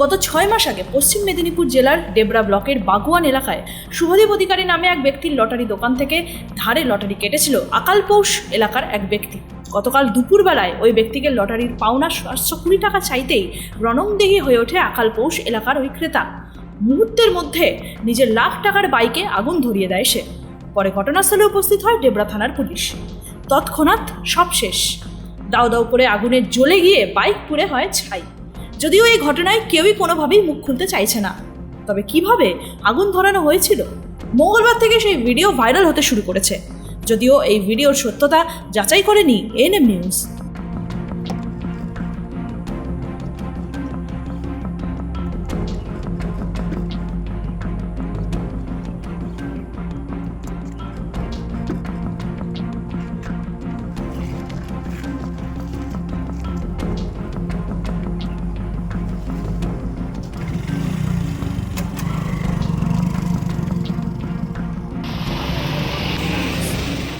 গত ছয় মাস আগে পশ্চিম মেদিনীপুর জেলার ডেবরা ব্লকের বাগুয়ান এলাকায় শুভদীপ অধিকারী নামে এক ব্যক্তির লটারি দোকান থেকে ধারে লটারি কেটেছিল আকালপৌষ এলাকার এক ব্যক্তি। গতকাল দুপুরবেলায় ওই ব্যক্তিকে লটারির পাওনা সাতশো কুড়ি টাকা চাইতেই রণংদেহী হয়ে ওঠে আকালপৌষ এলাকার ওই ক্রেতা। মুহূর্তের মধ্যে নিজের লাখ টাকার বাইকে আগুন ধরিয়ে দেয় সে। পরে ঘটনাস্থলে উপস্থিত হয় ডেবরা থানার পুলিশ। তৎক্ষণাৎ সব শেষ। দাও দাও করে আগুনে জ্বলে গিয়ে বাইক পুড়ে হয় ছাই। যদিও এই ঘটনায় কেউই কোনোভাবেই মুখ খুলতে চাইছে না। তবে কীভাবে আগুন ধরানো হয়েছিল? মঙ্গলবার থেকে সেই ভিডিও ভাইরাল হতে শুরু করেছে। যদিও এই ভিডিওর সত্যতা যাচাই করেনি এন এনএম নিউজ